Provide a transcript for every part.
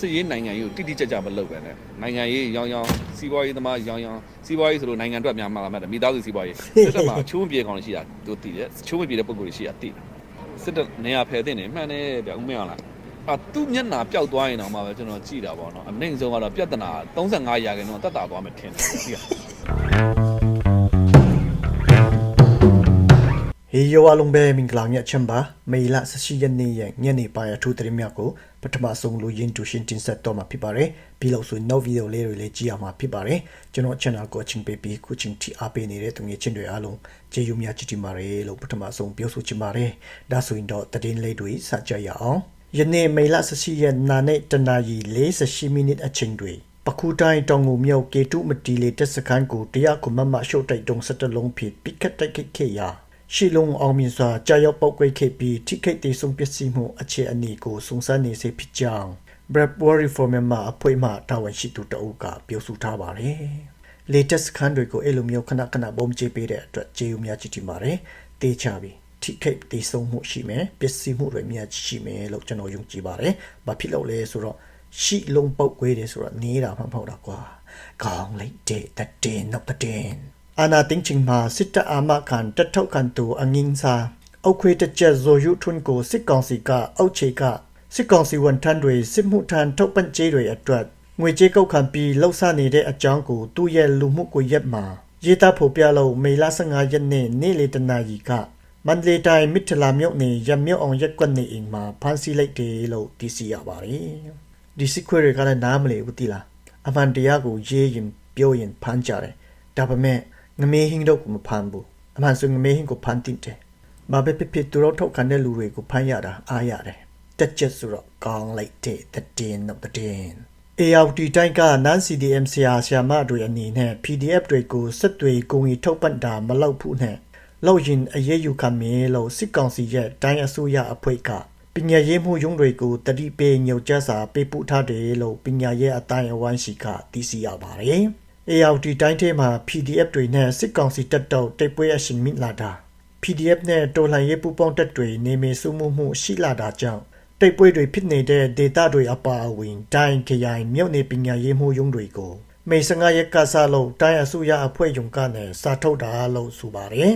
စစ်ရေးနိုင်ငံရေးကိုတိတိကျကျမလုပ်ပဲနဲ့နိုင်ငံရေးရောင်းရောင်းစီးပွားရေးသမားရောင်းရောင်းစီးပွားရေးဆိုလို့နိုင်ငံအတွက်များမှာလာမှတ်တယ်မိသားစုစီးပွားရေးစစ်တပ်မှာအချိုးမပြေကောင်တွေရှိတာတို့သိတယ်အချိုးမပြေတဲ့ပုံကိုယ်တွေရှိတာသိတယ်စစ်တပ်နေရာဖယ်တဲ့နေမှန်တယ်ဗျဦးမင်းအောင်လားအာသူ့မျက်နာပျောက်သွားရင်တော့မှပဲကျွန်တော်ကြည့်တာပေါ့နော်အမင်းဆုံးကတော့ပြဿနာ35ရာခိုင်နှုန်းတက်တာသွားမှထင်တယ်သိလား ဟေယောအလုံးပဲမင်္ဂလာမြတ်ချမ်းပါမေလ18ရက်နေ့ရဲ့ညနေပိုင်းအထူးသတင်းများကိုပထမဆုံးလူရင်းတူရှင်တင်ဆက်တော့မှာဖြစ်ပါတယ်ပြီးလို့ဆိုရင်နောက်ဗီဒီယိုလေးတွေလည်းကြည့်ရမှာဖြစ်ပါတယ်ကျွန်တော် channel ကိုအချင်းပေးပြီးခုချင်းတီအားပေးနေတဲ့သူငယ်ချင်းတွေအားလုံးကျေးဇူးများချစ်တင်ပါတယ်လို့ပထမဆုံးပြောဆိုချင်ပါတယ်ဒါဆိုရင်တော့သတင်းလေးတွေစကြရအောင်ယနေ့မေလ18ရက်နာနဲ့တနာရီ48မိနစ်အချိန်တွေပခုတိုင်းတောင်ငူမြို့ကေတုမတီလေးတက်စခန်းကိုတရားခုမမရှုတ်တိုက်တုံးစက်တလုံးဖြစ်ပိကတ်တိုက်ခိခေယာ ရှီလုံးအောင်မြင်စွာကြာရောက်ပောက်ကွဲခဲ့ပြီးထိခိုက်ဒေဆုံးပစ္စည်းမှုအခြေအနေကိုစုံစမ်းနေစေဖြစ်ကြောင်း Bradbury for Myanmar အဖွဲ့မှတာဝန်ရှိသူတအုပ်ကပြောဆိုထားပါတယ်။ latest ခန်းတွေကိုအဲ့လိုမျိုးခဏခဏပုံချပေးတဲ့အတွက်ကျေးဇူးများကြီးတင်ပါတယ်။တေးချပြီးထိခိုက်ဒေဆုံးမှုရှိမယ်ပစ္စည်းမှုတွေများကြီးရှိမယ်လို့ကျွန်တော်ယုံကြည်ပါတယ်။ဘာဖြစ်လို့လဲဆိုတော့ရှီလုံးပောက်ကွဲတယ်ဆိုတော့နေတာမှမဟုတ်တာကွာ။ကောင်းလိုက်တဲ့တဲ့နောက်တဲ့ အာနာတင်းချင်းမှာစစ်တပ်အာမခံတက်ထောက်ခံသူအငင်းစာအောက်ခွေတကြက်ဇိုယုထွန်းကိုစစ်ကောင်စီကအောက်ခြေကစစ်ကောင်စီဝန်ထမ်းတွေစစ်မှုထမ်းထုတ်ပန့်ကြေးတွေအတွက်ငွေကြေးကောက်ခံပြီးလှုပ်ရှားနေတဲ့အကြောင်းကိုသူ့ရဲ့လူမှုကွန်ရက်မှာရေးသားဖော်ပြလို့မေလ15ရက်နေ့နေ့လေတနာရီကမန္တလေးတိုင်းမြစ်ထလာမြို့နယ်ရမြို့အောင်ရက်ကွက်နေအိမ်မှာဖမ်းဆီးလိုက်တယ်လို့သိရှိရပါတယ်ဒီစစ်ခွေတွေကလည်းနားမလည်ဘူးတိလားအမှန်တရားကိုရေးရင်ပြောရင်ဖမ်းကြတယ်ဒါပေမဲ့ ငမေးဟင်းတော့ကိုမဖမ်းဘူးအမှန်ဆိုငမေးဟင်းကိုဖမ်းတင်တယ်။ဘာပဲဖြစ်ဖြစ်သူတို့ထုတ်ခံတဲ့လူတွေကိုဖမ်းရတာအားရတယ်။တက်ချက်ဆိုတော့ကောင်းလိုက်တဲ့တည်င်းတော့တည်င်း AOT တိုင်းကနန် CDM ဆရာဆရာမတွေအနေနဲ့ PDF တွေကိုစစ်တွေကိုငီထုတ်ပတ်တာမလောက်ဘူးနဲ့လောက်ရင်အရေးယူခံမယ်လို့စစ်ကောင်စီရဲ့တိုင်းအစိုးရအဖွဲ့ကပညာရေးမှုရုံးတွေကိုတတိပေးညှို့ကြားစာပေးပို့ထားတယ်လို့ပညာရေးအတိုင်းအဝိုင်းရှိကသိရှိရပါတယ်။ AOT တိုင်းထဲမှာ PDF တွေနဲ့စစ်ကောင်စီတပ်တော့တိတ်ပွဲအရှင်မိလာတာ PDF နဲ့တော်လှန်ရေးပူးပေါင်းတပ်တွေနေမေစုမှုမှုရှိလာတာကြောင့်တိတ်ပွဲတွေဖြစ်နေတဲ့ဒေတာတွေအပါအဝင်တိုင်းခရိုင်မြို့နယ်ပညာရေးမှုရုံးတွေကိုမေ15ရက်ကစားလို့တိုင်းအစိုးရအဖွဲ့ယုံကနေစာထုတ်တာလို့ဆိုပါတယ်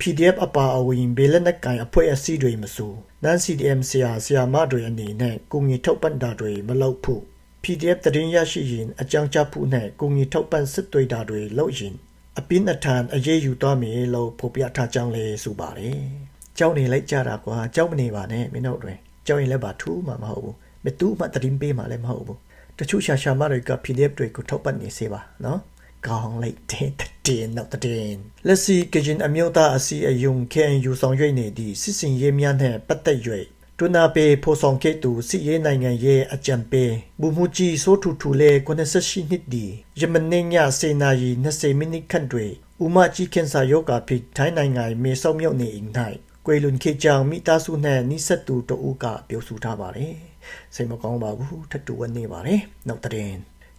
PDF အပါအဝင်ဘေးလက်နက်ကန်အဖွဲ့အစည်းတွေမဆိုနန် CDM ဆရာဆရာမတွေအနေနဲ့ကိုငီထုတ်ပတ်တာတွေမလုပ်ဖို့ PDF တရင်ရရှိရင်အကြောင်းကြားဖို့နဲ့ကိုငီထုတ်ပတ်စစ်တွေတာတွေလုပ်ရင်အပြင်းအထန်အရေးယူသွားမယ်လို့ဖော်ပြထားကြောင်းလည်းဆိုပါတယ်။ကြောက်နေလိုက်ကြတာကွာကြောက်မနေပါနဲ့မင်းတို့တွေကြောက်ရင်လည်းပါထူးမှာမဟုတ်ဘူး။မတူးမှတရင်ပေးမှာလည်းမဟုတ်ဘူး။တချို့ရှာရှာမတွေက PDF တွေကိုထုတ်ပတ်နေစေပါနော်။ကောင်းလိုက်တဲ့တဲ့နောက်တဲ့လက်စီကရင်အမျိုးသားအစီအယုံ KNU ဆောင်ရွက်နေသည့်စစ်စင်ရေးများနဲ့ပတ်သက်၍ တွနာပေဖိုဆောင်ကေတူစီရေးနိုင်ငံရဲ့အကြံပေးဘူမူကြီးဆိုထူထူလေ98နှစ်ဒီယမန်ညစေနာရီ20မိနစ်ခန့်တွင်ဥမကြီးခင်စာယောဂါဖိထိုင်းနိုင်ငံမေဆောက်မြို့နေအိမ်၌ကွေလွန်ခေကြောင်မိသားစုနှင့်နိဆက်သူတို့ဦးကပြောဆိုထားပါတယ်စိတ်မကောင်းပါဘူးထပ်တူဝနေပါတယ်နောက်တဲ့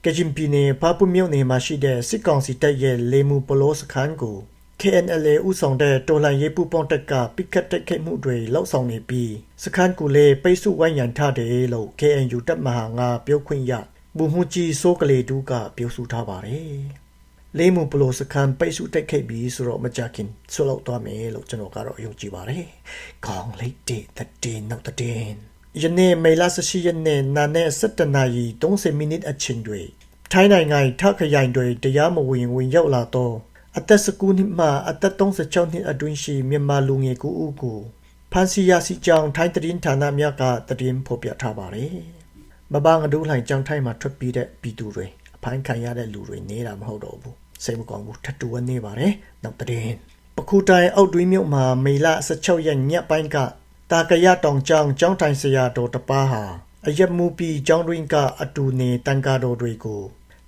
ကဂျင်ပီနေဖာပူမြို့နယ်မှာရှိတဲ့စစ်ကောင်စီတပ်ရဲ့လေမူပလောစခန်းကို KNLA ဥဆောင်တဲ့တော်လှန်ရေးပူးပေါင်းတပ်ကပိကတ်တိုက်ခိုက်မှုတွေလောက်ဆောင်နေပြီးစခန်းကူလည်းပိတ်ဆို့ဝိုင်းရံထားတယ်လို့ KNU တပ်မဟာငါပြောခွင့်ရဘူမှုကြီးစိုးကလေးတူကပြောဆိုထားပါတယ်။လေးမှုပလိုစခန်းပိတ်ဆို့တိုက်ခိုက်ပြီးဆိုတော့မကြခင်ဆွလောက်သွားမယ်လို့ကျွန်တော်ကတော့ယုံကြည်ပါတယ်။ခေါင်းလိုက်တဲ့တဲ့နောက်တဲ့ယနေ့မေလ18ရက်နေ့နာနဲ့17နာရီ30မိနစ်အချိန်တွေထိုင်းနိုင်ငံထခရိုင်တွေတရားမဝင်ဝင်ရောက်လာတော့ အသက်19နှစ်မှအသက်36နှစ်အတွင်းရှိမြန်မာလူငယ်ကိုဦးကိုဖန်စီယာစီကြောင်ထိုင်းတရင်ဌာနများကတရင်ဖော်ပြထားပါတယ်။မဘာငဒူးလှိုင်ကြောင်ထိုင်းမှာထွက်ပြေးတဲ့ပြည်သူတွေအဖိုင်းခံရတဲ့လူတွေနေတာမဟုတ်တော့ဘူး။စိတ်မကောင်းဘူးထပ်တူနေပါတယ်။နောက်တရင်ပခုတိုင်အောက်တွင်းမြို့မှာမေလ16ရက်ညပိုင်းကတာကရတောင်ကျောင်းကျောင်းထိုင်ဆရာတော်တပါးဟာအယက်မူပီကျောင်းတွင်ကအတူနေတန်ကာတော်တွေကို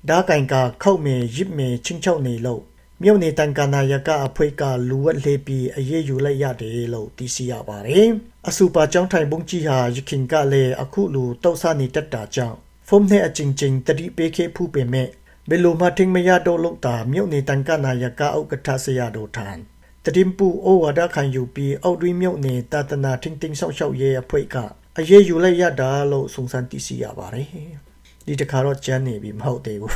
ဓာကင်ကခောက်မေရစ်မေချင်းချောက်နေလို့ မြို့နေတန်ကနာယကအဖွဲ့ကလူဝက်လှေပြီးအရေးယူလိုက်ရတယ်လို့သိရှိရပါတယ်။အစူပါကျောင်းထိုင်ဘုံကြီးဟာရခင်ကလည်းအခုလိုတောက်ဆနေတတ်တာကြောင့်ဖုန်းနဲ့အချင်းချင်းတတိပေးခဲ့ဖူးပေမဲ့ဘယ်လိုမှထင်မရတော့လို့တာမြို့နေတန်ကနာယကဥက္ကဋ္ဌဆရာတော်ထံတတိပူဩဝါဒခံယူပြီးအောက်တွင်းမြို့နေတာတနာထင်းထင်းဆောက်ရှောက်ရဲအဖွဲ့ကအရေးယူလိုက်ရတာလို့စုံစမ်းသိရှိရပါတယ်။ ဒီတစ်ခါတော့ကျန်းနေပြီမဟုတ်သေးဘူး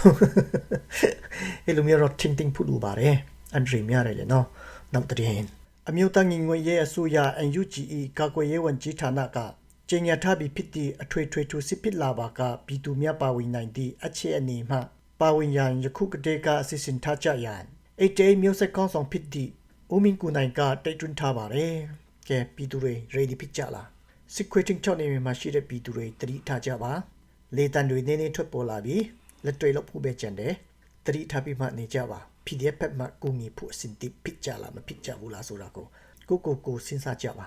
အဲ့လိုမျိုးတော့ ting ting ဖုလို့ပါတယ်အန်ဒရီမြရတယ်လေနော်နောက်တဲ့ရင်အမျိုးသားညီညွတ်ရေးအစိုးရ UNGE ကာကွယ်ရေးဝန်ကြီးဌာနကကျင်းရထားပြီးဖြစ်သည့်အထွေထွေထူစစ်ပစ်လာပါကပြည်သူများပါဝင်နိုင်သည့်အခြေအနေမှပါဝင်ရန်ယခုကတည်းကအစီအစဉ်ထားကြရန်အေတေမျိုးဆက်ကောင်းဆောင်ဖြစ်သည့်ဦးမင်းကူနိုင်ကတိုက်တွန်းထားပါတယ်ကဲပြည်သူတွေ ready ဖြစ်ကြလား secreting ချောင်းနေမှာရှိတဲ့ပြည်သူတွေတတိထားကြပါ လေတံတွေနင်းနေထွက်ပေါ်လာပြီးလက်တွေလောက်ဖို့ပဲကြံတယ်တတိထားပြီးမှနေကြပါ PDF ဘက်မှကိုငီဖို့အစဉ်တိဖြစ်ကြလားမဖြစ်ကြဘူးလားဆိုတာကိုကိုကိုကိုစဉ်းစားကြပါ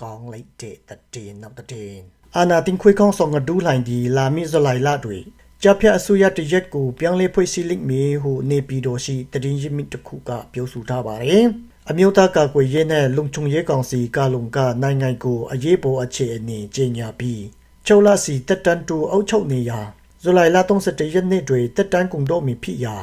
ကောင်းလိုက်တဲ့တည်နောက်တည်အာနာတင်ခွေးကောင်းဆောင်ကဒူးလိုင်းဒီလာမီဇလိုက်လာတွေကြပြအစိုးရတရက်ကိုပြောင်းလဲဖွဲ့စည်းလိမ့်မည်ဟုနေပြည်တော်ရှိတရင်ရစ်မီတစ်ခုကပြောဆိုထားပါတယ်အမျိုးသားကာကွယ်ရေးနဲ့လုံခြုံရေးကောင်စီကလုံကနိုင်ငံကိုအရေးပေါ်အခြေအနေကြီးညာပြီး châu လာစီတက်တန်တူအုပ်ချုပ်နေရာဇူလိုင်လ31ရက်နေ့တွင်တက်တန်ကုန်တော့မီဖြစ်ရာ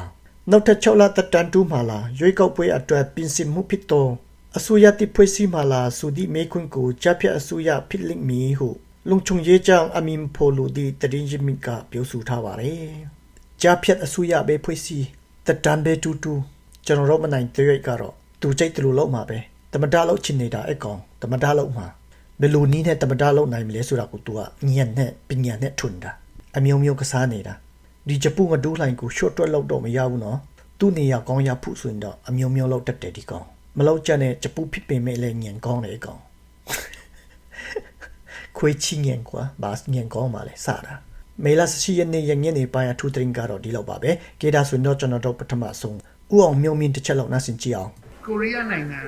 နောက်ထပ်6လတက်တန်တူမှာလာရွေးကောက်ပွဲအတွက်ပြင်ဆင်မှုဖြစ်တော့အစိုးရတိဖွဲ့စည်းမှာလာဆိုသည့်မေခွန်းကိုကြားဖြတ်အစိုးရဖြစ်လိမ့်မည်ဟုလုံခြုံရေးကြောင့်အမင်ဖိုလိုဒီတရင်ရစ်မီကပြောဆိုထားပါတယ်ကြားဖြတ်အစိုးရပဲဖွဲ့စည်းတက်တန်ပဲတူတူကျွန်တော်တို့မနိုင်တဲ့ရက်ကတော့သူစိတ်တလူလောက်မှာပဲတမတာလောက်ချင်နေတာအကောင်တမတာလောက်မှာ ဘယ်လိုနည်းနဲ့တမတာလောက်နိုင်မလဲဆိုတာကို तू ကညံ့နဲ့ပညာနဲ့ထွန်းတာအမျိုးမျိုးကစားနေတာဒီဂျပူငဒူးလှိုင်ကို short တွက်လောက်တော့မရဘူးနော်သူ့နေရာကောင်းရဖို့ဆိုရင်တော့အမျိုးမျိုးလောက်တက်တယ်ဒီကောင်မလောက်ကြတဲ့ဂျပူဖြစ်ပင်မဲ့လဲညံကောင်းတယ်အကောင်ခွေးချင်းညံကွာဘာညံကောင်းပါလဲစတာမေလာစရှိရနေရညနေပိုင်းအထူးတရင်ကတော့ဒီလောက်ပါပဲကေဒါဆိုရင်တော့ကျွန်တော်တို့ပထမဆုံးဥအောင်မြုံမြင့်တစ်ချက်လောက်နှဆင်ကြည့်အောင်ကိုရီးယားနိုင်ငံ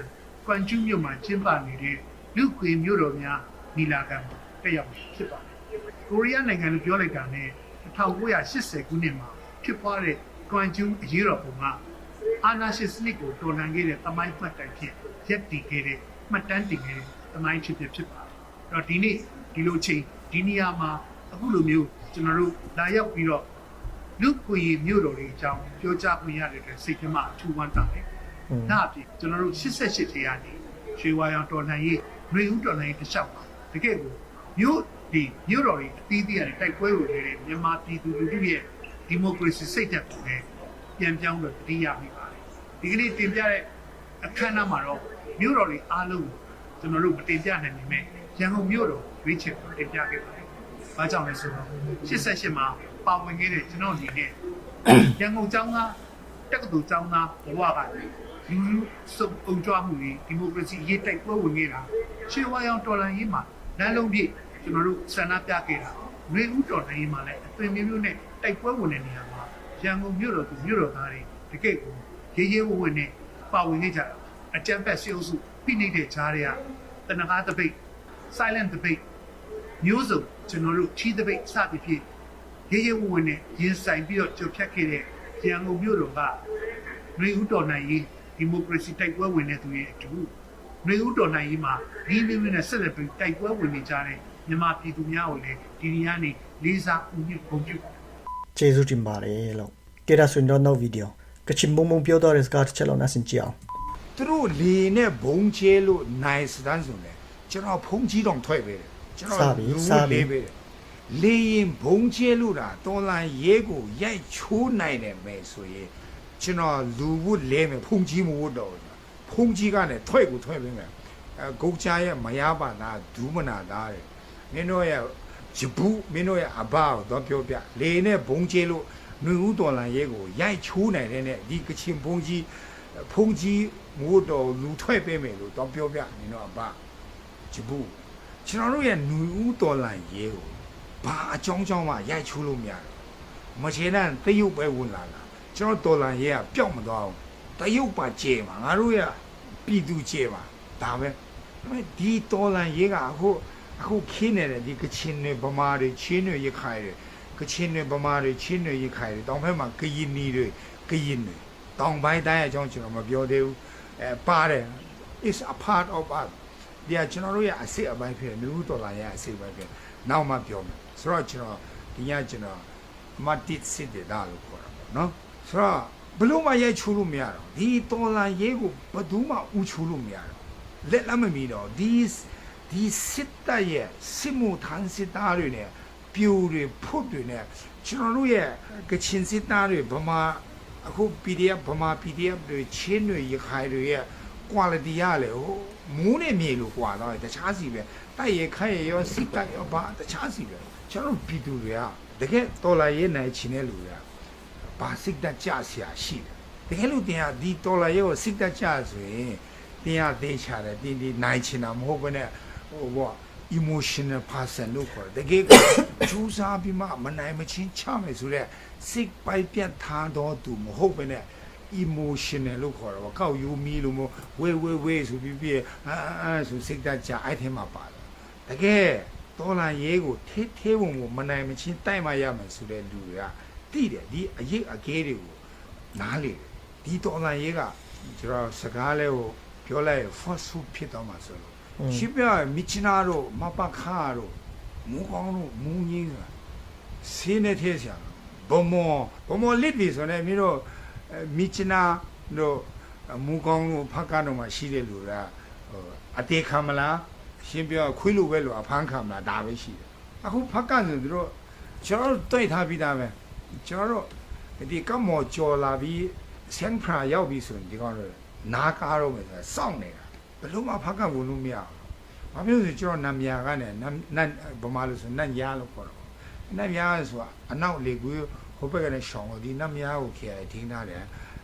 ကွမ်ကျူးမြို့မှာကျင်းပနေတဲ့ လူ့ခွေမြို့တော်များနီလာခံမှာတက်ရောက်ဖြစ်ပါတယ်။ကိုရီးယားနိုင်ငံလို့ပြောလိုက်တာနဲ့1980ခုနှစ်မှာဖြစ်ပွားတဲ့ကွမ်ကျူးအရေးတော်ပုံကအာနာရှင်စနစ်ကိုတော်လှန်ခဲ့တဲ့တမိုင်းမှတ်တိုင်ဖြစ်ရက်တည်ခဲ့တဲ့မှတ်တမ်းတင်ခဲ့တဲ့တမိုင်းဖြစ်ဖြစ်ဖြစ်ပါတယ်။အဲ့တော့ဒီနေ့ဒီလိုချိန်ဒီနေရာမှာအခုလိုမျိုးကျွန်တော်တို့လာရောက်ပြီးတော့လူ့ခွေမြို့တော်တွေအကြောင်းပြောကြားခွင့်ရတဲ့အတွက်စိတ်ထဲမှာအထူးဝမ်းသာတယ်။ဒါအပြင်ကျွန်တော်တို့88ထေရနေ ရွှေဝါရောင်တော်လှန်ရေးຫນွေဦးတော်လှန်ရေးတစ်လျှောက်ပါတကယ်ကိုမြို့ဒီမြို့တော်တွေအသီးသီးရတယ်တိုက်ပွဲဝင်နေတဲ့မြန်မာပြည်သူလူထုရဲ့ဒီမိုကရေစီစိတ်ဓာတ်ကိုလည်းပြန်ပြောင်းလို့တည်ရမိပါတယ်ဒီကနေ့တင်ပြတဲ့အခမ်းအနားမှာတော့မြို့တော်တွေအားလုံးကိုကျွန်တော်တို့မတင်ပြနိုင်ပေမဲ့ရန်ကုန်မြို့တော်ရွေးချယ်တင်ပြခဲ့ပါတယ်။ဘာကြောင့်လဲဆိုတော့88မှာပါဝင်ခဲ့တဲ့ကျွန်တော်အနေနဲ့ရန်ကုန်ကျောင်းသားတက္ကသိုလ်ကျောင်းသားဘဝက လူလူစုံအုံကြွမှုတွေဒီမိုကရေစီရေးတိုက်ပွဲဝင်ခဲ့တာရှေးဝါရောင်တော်လှန်ရေးမှာလမ်းလုံးပြည့်ကျွန်တော်တို့ဆန္ဒပြခဲ့တာຫນွေဦးတော်လှန်ရေးမှာလည်းအသွင်မျိုးမျိုးနဲ့တိုက်ပွဲဝင်တဲ့နေရာမှာရန်ကုန်မြို့တော်သူမြို့တော်သားတွေတကယ့်ကိုရေးရေးဝဝနဲ့ပါဝင်ခဲ့ကြတာအကြံဖက်စီအုပ်စုဖိနှိပ်တဲ့ဂျားတွေကတနခါတပိတ် silent debate မျိုးစုံကျွန်တော်တို့ချီးတပိတ်စသည်ဖြင့်ရေရေဝဝင်နဲ့ရင်ဆိုင်ပြီးတော့ကြော်ဖြတ်ခဲ့တဲ့ရန်ကုန်မြို့တော်ကနှွေဦးတော်နိုင်ရေး ဒီမိုကရေစီတိုက်ပွဲဝင်တဲ့သူရဲ့အတူနှွေဦးတော်နိုင်ရေးမှာဒီမျိုးမျိုးနဲ့ဆက်လက်ပြီးတိုက်ပွဲဝင်နေကြတဲ့မြန်မာပြည်သူများကိုလည်းဒီနေရာနေလေးစားဦးညွတ်ဂုဏ်ပြုပါတယ်ကျေးဇူးတင်ပါတယ်လို့ကေဒါဆိုရင်တော့နောက်ဗီဒီယိုကချင်မုံမုံပြောတော့တဲ့စကားတစ်ချက်လောက်နှဆင်ကြည့်အောင်သူတို့လေနဲ့ဘုံကျဲလို့နိုင်စတန်းဆိုလေကျွန်တော်ဖုံးကြီးတောင်ထွက်ပဲတယ်ကျွန်တော်လူလေးပဲတယ်လေရင်ဘုံကျဲလို့တာတော်လန်ရဲကိုရိုက်ချိုးနိုင်တယ်ပဲဆိုရင် ကျွန်တော်လူဝတ်လဲမယ်ဖုံးကြီးမဝတ်တော့ဘူးဖုံးကြီးကလည်းထွက်ကိုထွက်ပေးမယ်အဲဂုတ်ချာရဲ့မရပါသားဒူးမနာသားတယ်မင်းတို့ရဲ့ဂျဘူးမင်းတို့ရဲ့အဘကိုတော့ပြောပြလေနဲ့ဘုံကျဲလို့နှွေဦးတော်လန်ရဲကိုရိုက်ချိုးနိုင်တဲ့နဲ့ဒီကချင်ဘုံကြီးဖုန်ကြီးမိုးတော်လူထွက်ပေးမယ်လို့တော့ပြောပြနေတော့အဘဂျဘူးကျွန်တော်တို့ရဲ့ຫນူဦးတော်လန်ရဲကိုဘာအကြောင်းကြောင်းမှရိုက်ချိုးလို့မရဘူးမချေတဲ့တရုတ်ပဲဝင်လာတာ ကျွန်တော်တော်လန်ရဲကပျောက်မသွားဘူးတရုတ်ပါကျေမှာငါတို့ရပြည်သူကျေပါဒါပဲဒါပေမဲ့ဒီတော်လန်ရဲကအခုအခုခင်းနေတယ်ဒီကချင်တွေဗမာတွေချင်းတွေရခိုင်တွေကချင်တွေဗမာတွေချင်းတွေရခိုင်တွေတောင်ဘက်မှာကရင်နီတွေကရင်တွေတောင်ပိုင်းတိုင်းအကြောင်းကျွန်တော်မပြောသေးဘူးအဲပါတယ် is a part of us ဒီကကျွန်တော်တို့ရဲ့အစစ်အပိုင်းဖြစ်တယ်လူဒေါ်လာရဲ့အစစ်အပိုင်းဖြစ်တယ်နောက်မှပြောမယ်ဆိုတော့ကျွန်တော်ဒီညကျွန်တော်မတ်တစ်စစ်တယ်ဒါလို့ခေါ်တာပေါ့နော် ဆိုတော့ဘလို့မှရိုက်ချိုးလို့မရတော့ဒီဒေါ်လာရဲကိုဘယ်သူမှဥချိုးလို့မရတော့လက်လက်မမီတော့ဒီဒီစစ်တပ်ရဲ့စစ်မှုထမ်းစစ်သားတွေနဲ့ပြူတွေဖွတ်တွေနဲ့ကျွန်တော်တို့ရဲ့ကချင်စစ်သားတွေဗမာအခု PDF ဗမာ PDF တွေချင်းတွေရခိုင်တွေရဲ့ quality ရလေဟိုမူးနဲ့မြေလို့ကွာတော့တခြားစီပဲတိုက်ရခိုင်ရရောစစ်တိုက်ရောဘာတခြားစီပဲကျွန်တော်တို့ပြည်သူတွေကတကယ်တော်လာရေးနိုင်ချင်တဲ့လူတွေက ဘာစစ်တပ်ကြဆရာရှိတယ်တကယ်လို့တင်ဟာဒီတော်လာရေးကိုစစ်တပ်ကြဆိုရင်တင်ဟာသေးချတယ်တင်ဒီနိုင်ချင်တာမဟုတ်ဘဲနဲ့ဟိုဘော emotional person လို့ခေါ်တယ်တကယ်ကိုကျူးစားပြီးမှမနိုင်မချင်းချမယ်ဆိုတော့စိတ်ပိုက်ပြတ်ထားတော့သူမဟုတ်ဘဲနဲ့ emotional လို့ခေါ်တော့ကောက်ယူမီလို့မဝေဝေဝေဆိုပြီးပြီးအာအာဆိုစိတ်ဓာတ်ကြအဲ့ထဲမှာပါတယ်တကယ်တော်လာရေးကိုထေးသေးဝင်ကိုမနိုင်မချင်းတိုက်မှရမယ်ဆိုတဲ့လူတွေက တိတယ်ဒီအရေးအကဲတွေကိုနားလေတယ်ဒီတော်လာရေးကကျွန်တော်စကားလဲကိုပြောလိုက် first food ဖြစ်တော့မှာဆိုလို့ရှိပြမြချနာတို့မပခါတို့မူကောင်းတို့မူငင်းဆိုတာစင်းနေသေးစရာဘုံမောဘုံမောလစ်ပြီဆိုနေမျိုးတို့အဲမိချနာတို့မူကောင်းတို့ဖက်ကတော့မှရှိတဲ့လူကဟိုအတေခံမလားရှင်းပြောခွေးလိုပဲလို့အဖမ်းခံမလားဒါပဲရှိတယ်အခုဖက်ကဆိုသူတို့ကျွန်တော်တို့တွေ့ထားပြီးသားပဲ ကျွန်တော်တို့ဒီကမော်ကြော်လာပြီးဆန်ဖရာရောက်ပြီဆိုရင်ဒီကောင်တို့နားကားတော့မယ်ဆိုစောင့်နေတာဘယ်လို့မှဖက်ကဝင်လို့မရဘူးဘာဖြစ်လို့လဲကျွန်တော်နမ်ယာကနေနမ်နတ်ဗမာလို့ဆိုနတ်ယာလို့ခေါ်တော့နတ်ယာဆိုတာအနောက်လေကွေးဟိုဘက်ကလည်းရှောင်းလို့ဒီနတ်ယာကိုခေထင်းထားတယ်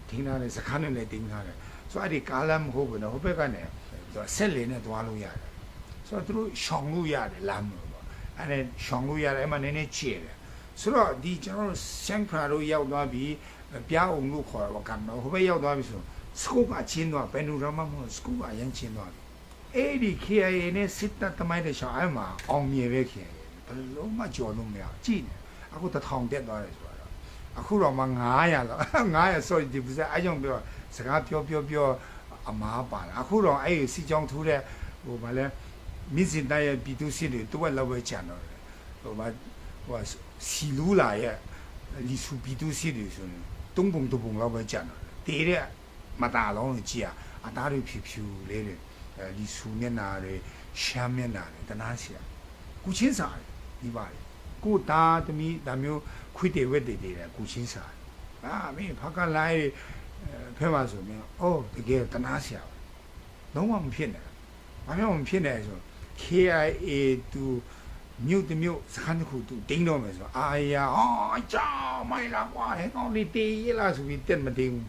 ထင်းထားတယ်စခန်းနဲ့လည်းတင်းထားတယ်ဆိုတော့အဲ့ဒီကားလမ်းမဟုတ်ဘူးနော်ဟိုဘက်ကနေသူဆက်လေနဲ့သွားလို့ရတယ်ဆိုတော့သူတို့ရှောင်းလို့ရတယ်လမ်းလို့ပေါ့အဲ့ဒါရှောင်းလို့ရတယ်အဲ့မှာနည်းနည်းချေတယ် ဆိုတော့ဒီကျွန်တော်တို့ရှန်ခရာတို့ရောက်သွားပြီးပြားအောင်လို့ခေါ်တော့ကံတော့ဟိုဘက်ရောက်သွားပြီဆိုစကူပါချင်းတော့ဘယ်နူရမမဟုတ်စကူပါရမ်းချင်းတော့အဲ့ဒီ KIA နဲ့စစ်တပ်သမိုင်းတဲ့ရှောင်းအဲ့မှာအောင်မြင်ပဲ KIA ဘယ်လုံးမကြော်လို့မရကြည့်နေအခုတစ်ထောင်တက်သွားတယ်ဆိုတော့အခုတော့မှ900လောက်900 sorry ဒီပစအဲ့ကြောင့်ပြောစကားပြောပြောပြောအမားပါလားအခုတော့အဲ့ဒီစီကြောင်းထိုးတဲ့ဟိုဗာလဲမြစ်စင်တိုင်းရဲ့ပြည်သူစစ်တွေတဝက်လောက်ပဲကြံတော့တယ်ဟိုဗာဟို စီလူလာရဲ့လီဆူပြည်သူစစ်တွေဆိုရင်တုံးပုံတုံးပုံလောက်ပဲကြံတော့တယ်တေးတဲ့မတာလုံးကိုကြည့်ရအသားတွေဖြူဖြူလေးတွေအဲလီဆူမျက်နာတွေရှမ်းမျက်နာတွေတနာစီရကုချင်းစာတယ်ဒီပါလေကိုသားသမီးဒါမျိုးခွေတေဝက်တေတယ်ကုချင်းစာအာမင်းဖကလိုက်ဖဲပါဆိုမြန်အိုးတ ကယ်တနာစီရလုံးဝမဖြစ်နဲ့ဘာမှမဖြစ်နဲ့ဆို KIA တူမြို့တမြို့စခန်းတစ်ခုတူတင်းတော့မယ်ဆိုအာရအော်ကြောင်မိုင်လာကွာဟဲ့ကောင်းလေးတေးရလားဆိုပြီးတက်မတင်းဘူး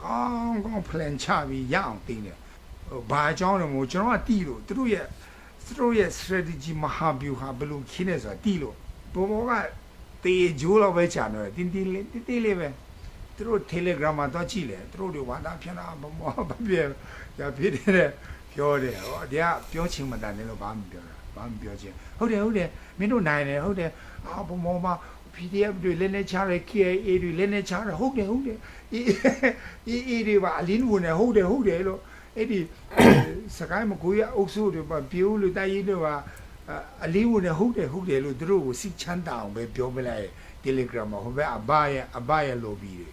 ကောင်းကောင်း plan ချပြီးရအောင်တင်းတယ်ဟိုဘာအကြောင်းလဲမို့ကျွန်တော်ကတီးလို့သူတို့ရဲ့သူတို့ရဲ့ strategy မဟာဗျူဟာဘယ်လိုခင်းနေဆိုတာတီးလို့ဘောဘောကတေဂျိုးလောက်ပဲခြံတော့တင်းတင်းလေးတင်းတင်းလေးပဲသူတို့ Telegram မှာတော့ကြည့်လေသူတို့တွေဝါတာဖြန်းတာဘောဘောဘာပြည့်ရဖြစ်တယ်ပြောတယ်ဟောဒီကပြောချင်းမတန်တယ်လို့ဘာမှမပြောတာ ဘာမှပြောချင်းဟုတ်တယ်ဟုတ်တယ်မင်းတို့နိုင်တယ်ဟုတ်တယ်အာဘောဘောမှာ PDF တွေလည်းလည်းချားတယ် KA တွေလည်းလည်းချားတယ်ဟုတ်တယ်ဟုတ်တယ်အေးအေးအေးတွေပါအလင်းဝင်တယ်ဟုတ်တယ်ဟုတ်တယ်လို့အဲ့ဒီစကိုင်းမကွေးအုပ်စုတွေပါပြိုးလူတိုက်ရေးတွေပါအလေးဝင်နဲ့ဟုတ်တယ်ဟုတ်တယ်လို့သူတို့ကိုစိတ်ချမ်းသာအောင်ပဲပြောပြလိုက် Telegram မှာဟိုဘက်အဘရဲ့အဘရဲ့ lobby တွေ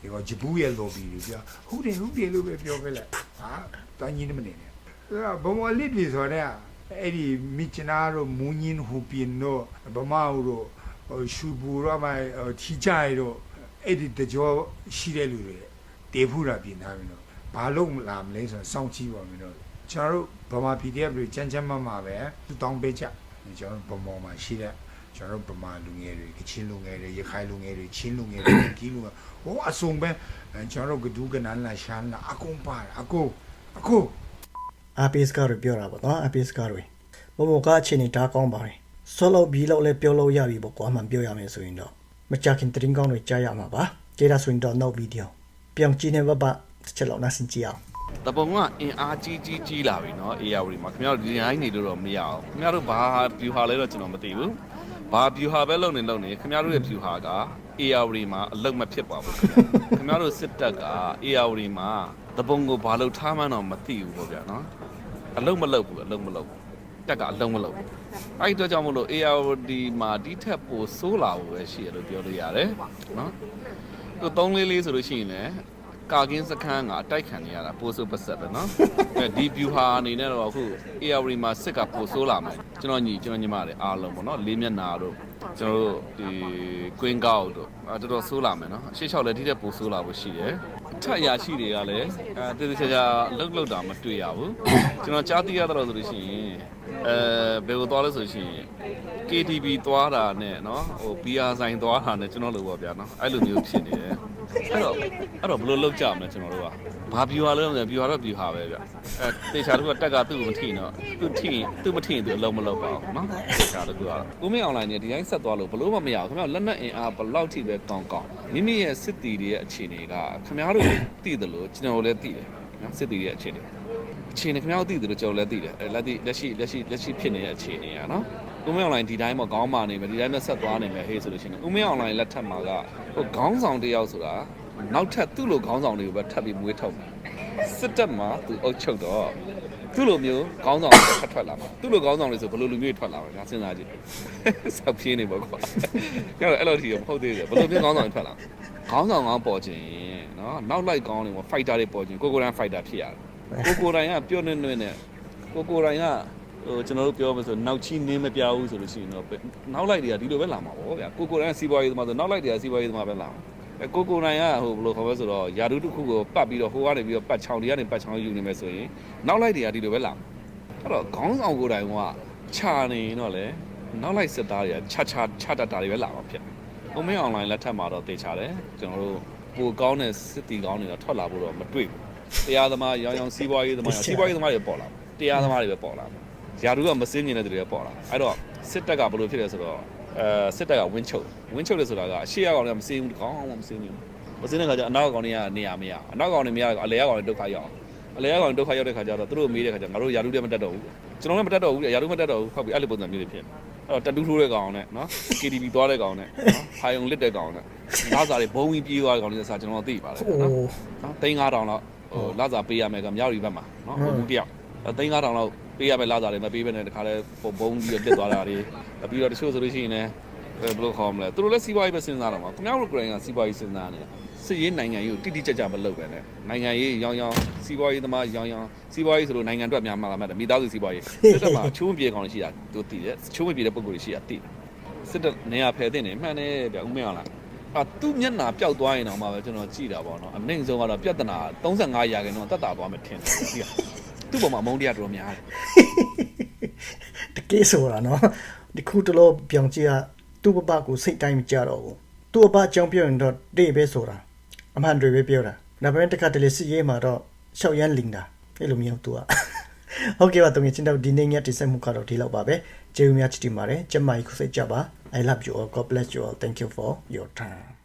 ဒီကဂျပူးရဲ့ lobby တွေပြောဟုတ်တယ်ဟုတ်တယ်လို့ပဲပြောပြလိုက်ဟာတန်းကြီးနေမနေနဲ့အဲ့ဘုံမလစ်ပြီဆိုတော့ အဲ့ဒီမိချနာတို့မူညင်းဟူပင်တို့ဗမာတို့ရှူဘူရောမိုင်ထီကြိုင်တို့အဲ့ဒီတကြောရှိတဲ့လူတွေတေဖူတာပြင်ထားပြီနော်ဘာလို့မလာမလဲဆိုတော့စောင့်ကြည့်ပါမယ်တော့ကျွန်တော်တို့ဗမာ PDF တွေကြမ်းကြမ်းမမပဲသူတောင်းပေးကြကျွန်တော်တို့ဗမာမှာရှိတဲ့ကျွန်တော်တို့ဗမာလူငယ်တွေကချင်းလူငယ်တွေရခိုင်လူငယ်တွေချင်းလူငယ်တွေကြီးလူငယ်ဟိုအစုံပဲကျွန်တော်တို့ကဒူးကနန်လာရှမ်းလာအကုန်ပါအကုန်အကုန် အပီစကားတွေပြောတာပေါ့နော်အပီစကားတွေမမကအချိန်နေတားကောင်းပါတယ်ဆောလို့ဘီလို့လည်းပြောလို့ရပြီပေါ့ကွာမှပြောရမယ်ဆိုရင်တော့မကြခင်တရင်ကောင်းတွေကြားရမှာပါကျေးဒါဆိုရင်တော့နောက်ဗီဒီယိုပြောင်းကြည့်နေဘဘချက်လောက်နားစင်ကြည့်အောင် တပုံကအင်အားကြီးကြီးကြီးလာပြီเนาะ AR မှာခင်ဗျားတို့ဒီတိုင်းနေလို့တော့မရအောင်ခင်ဗျားတို့ဘာ view ဟာလဲတော့ကျွန်တော်မသိဘူးဘာ view ဟာပဲလုပ်နေလုပ်နေခင်ဗျားတို့ရဲ့ view ဟာက AR မှာအလုတ်မဖြစ်ပါဘူးခင်ဗျားတို့စစ်တပ်က AR မှာတပုံကိုဘာလို့ထားမှန်းတော့မသိဘူးပေါ့ဗျာเนาะ အလုတ်မလုတ်ဘူးအလုတ်မလုတ်ဘူးတက်ကအလုံးမလုံးဘူးအဲ့ဒီအတွက်ကြောင့်မလို့ ARD မှာဒီထက်ပိုဆိုးလာဖို့ပဲရှိရလို့ပြောလို့ရတယ်နော်သူ3လေးလေးဆိုလို့ရှိရင်လည်းကာကင်းစခန်းကအတိုက်ခံနေရတာပိုဆိုးပတ်ဆက်ပဲနော်အဲဒီ view ဟာအနေနဲ့တော့အခု ARD မှာစစ်ကပိုဆိုးလာမယ်ကျွန်တော်ညီကျွန်တော်ညီမတွေအားလုံးပေါ့နော်လေးမျက်နာတို့ ကျွန်တော်တို့ဒီ Queen Gout တို့အဲတော်တော်ဆိုးလာမယ်နော်အရှေ့လျှောက်လည်းဒီတဲ့ပိုဆိုးလာဖို့ရှိတယ်အထက်အရာရှိတွေကလည်းအဲတည်တည်ချာချာလှုပ်လှုပ်တာမတွေ့ရဘူးကျွန်တော်ကြားသိရတော့ဆိုလို့ရှိရင်အဲဘယ်ကိုသွားလဲဆိုရှင် KTV သွားတာနဲ့เนาะဟို PR ဆိုင်သွားတာနဲ့ကျွန်တော်လိုပေါ့ဗျာเนาะအဲ့လိုမျိုးဖြစ်နေတယ်အဲ့တော့အဲ့တော့ဘယ်လိုလုပ်ကြမလဲကျွန်တော်တို့က ဘာပြူဟာလဲမသိဘူးပြူဟာတော့ပြူဟာပဲဗျအဲတေချာတို့ကတက်ကသူ့ကိုမထိတော့သူ့ထိရင်သူ့မထိရင်သူအလုံးမလုံးပါဘူးเนาะတေချာတို့ကကိုမင်းအွန်လိုင်းနဲ့ဒီတိုင်းဆက်သွားလို့ဘလို့မမရဘူးခင်ဗျာလက်နက်အင်အားဘယ်လောက်ထိပဲကောင်းကောင်းမိမိရဲ့စစ်တီတွေရဲ့အခြေအနေကခင်ဗျားတို့သိတယ်လို့ကျွန်တော်လည်းသိတယ်နော်စစ်တီတွေရဲ့အခြေအနေ အခြေအနေခင်ဗျားတို့သိတယ်လို့ကျွန်တော်လည်းသိတယ်အဲလက်သိလက်ရှိလက်ရှိလက်ရှိဖြစ်နေတဲ့အခြေအနေอ่ะเนาะဦးမင်းအွန်လိုင်းဒီတိုင်းမကောင်းပါနေမယ်ဒီတိုင်းနဲ့ဆက်သွားနေမယ်ဟေးဆိုလို့ရှိရင်ဦးမင်းအွန်လိုင်းလက်ထက်မှာကဟိုခေါင်းဆောင်တစ်ယောက်ဆိုတာ နောက်ထပ်သူ့လိုခေါင်းဆောင်တွေကိုပဲထပ်ပြီးမွေးထုတ်မှာစစ်တပ်မှာသူအုပ်ချုပ်တော့သူ့လိုမျိုးခေါင်းဆောင်တွေထပ်ထွက်လာမှာသူ့လိုခေါင်းဆောင်တွေဆိုဘယ်လိုလူမျိုးထွက်လာမှာဒါစဉ်းစားကြည့်ဆောက်ပြင်းနေပေါ့ကွာကျွန်တော်အဲ့လိုထိမဟုတ်သေးဘူးဘယ်လိုမျိုးခေါင်းဆောင်တွေထွက်လာခေါင်းဆောင်ကောင်းပေါ်ခြင်းနော်နောက်လိုက်ကောင်းတွေပေါ့ဖိုက်တာတွေပေါ်ခြင်းကိုကိုတိုင်းဖိုက်တာဖြစ်ရတယ်ကိုကိုတိုင်းကပြောနေနေနဲ့ကိုကိုတိုင်းကဟိုကျွန်တော်တို့ပြောမှဆိုနောက်ချီနင်းမပြဘူးဆိုလို့ရှိရင်တော့နောက်လိုက်တွေကဒီလိုပဲလာမှာပေါ့ဗျာကိုကိုတိုင်းကစီးပွားရေးသမားဆိုနောက်လိုက်တွေကစီးပွားရေးသမားပဲလာမှာ ကိုကိုယ်တိုင်ကဟိုဘယ်လိုခေါ်မလဲဆိုတော့ယာဒူတစ်ခုကိုပတ်ပြီးတော့ဟိုကနေပြီးတော့ပတ်ချောင်းတွေကနေပတ်ချောင်းယူနေမယ်ဆိုရင်နောက်လိုက်တွေကဒီလိုပဲလာမှာအဲ့တော့ခေါင်းဆောင်ကိုယ်တိုင်ကခြာနေရင်တော့လေနောက်လိုက်စစ်သားတွေကခြာခြာခြာတတ်တာတွေပဲလာမှာဖြစ်တယ်အုံမင်းအွန်လိုင်းလက်ထက်မှာတော့တေချာတယ်ကျွန်တော်တို့ပိုကောင်းတဲ့စစ်တီကောင်းတွေတော့ထွက်လာဖို့တော့မတွေ့ဘူးတရားသမားရောင်းရောင်းစီးပွားရေးသမားရောင်းစီးပွားရေးသမားတွေပေါ်လာမှာတရားသမားတွေပဲပေါ်လာမှာယာတို့ကမစင်းမြင်တဲ့သူတွေပဲပေါ်လာအဲ့တော့စစ်တပ်ကဘယ်လိုဖြစ်လဲဆိုတော့ အဲစစ်တပ်ကဝင်းချုပ်ဝင်းချုပ်တယ်ဆိုတာကအရှိရကောင်တွေကမစင်းဘူးကောင်းမှမစင်းဘူးမစင်းတဲ့ခါကျအနောက်ကောင်တွေကနေရာမရအနောက်ကောင်တွေမရအလဲရကောင်တွေဒုက္ခရောက်အလဲရကောင်ဒုက္ခရောက်တဲ့ခါကျတော့သူတို့မေးတဲ့ခါကျငါတို့ယာတို့တွေမတက်တော့ဘူးကျွန်တော်လည်းမတက်တော့ဘူးယာတို့မတက်တော့ဘူးဟုတ်ပြီအဲ့လိုပုံစံမျိုးတွေဖြစ်အဲ့တော့တတူးထိုးတဲ့ကောင်နဲ့နော် KTV သွားတဲ့ကောင်နဲ့နော်ဖာယုံလစ်တဲ့ကောင်နဲ့လာစားတွေဘုံဝင်ပြေးသွားတဲ့ကောင်တွေစာကျွန်တော်သိပါတယ်โอ้နော်နော်သိန်း9000လောက်ဟိုလာစာပေးရမယ်ကမြောက်ရီဘက်မှာနော်ဟိုဘူးတယောက်အဲသိန်း9000လောက် ပေးရမယ်လာစာတွေမပေးဘဲနဲ့တခါလဲပုံဘုံပြီးတော့တက်သွားတာတွေပြီးတော့တချို့ဆိုလို့ရှိရင်လည်းအဲဘယ်လိုခေါ်မလဲသူတို့လည်းစီးပွားရေးပဲစဉ်းစားတော့မှာခင်ဗျားတို့ကိုယ်တိုင်ကစီးပွားရေးစဉ်းစားနေတယ်စစ်ရေးနိုင်ငံရေးကိုတိတိကျကျမလုပ်ပဲနဲ့နိုင်ငံရေးရောင်းရောင်းစီးပွားရေးသမားရောင်းရောင်းစီးပွားရေးဆိုလို့နိုင်ငံအတွက်များမှာလာမှတ်တယ်မိသားစုစီးပွားရေးစစ်တပ်မှာချိုးမပြေကောင်ရှိတာသူသိတယ်ချိုးမပြေတဲ့ပုံကိုယ်ရှိတာသိတယ်စစ်တပ်နေရာဖယ်တဲ့နေမှန်တယ်ဗျဦးမင်းအောင်လားအာသူ့မျက်နှာပျောက်သွားရင်တော့မှပဲကျွန်တော်ကြည်တာပေါ့နော်အနိုင်ဆုံးကတော့ပြဿနာ35ရာခိုင်နှုန်းတက်တာသွားမယ်ထင်တယ်ဒီက သူ့ပေါ်မှာမုန်းတရားတော်တော်များတယ်တကယ်ဆိုတာနော်ဒီခုတလို့ပြောင်ကြီးကသူ့ဘဘကိုစိတ်တိုင်းမကြတော့ဘူးသူ့ဘဘအကြောင်းပြောရင်တော့တေးပဲဆိုတာအမှန်တွေပဲပြောတာဒါပေမဲ့တခါတလေစစ်ရေးမှာတော့ရှောက်ရမ်းလင်တာအဲ့လိုမျိုးသူကဟုတ်ကဲ့ပါတုံးချင်းတော့ဒီနေ့ညတင်ဆက်မှုကတော့ဒီလောက်ပါပဲကျေးဇူးများချစ်တင်ပါတယ်ကျမကြီးခုစိတ်ကြပါ I love you all God bless you all thank you for your time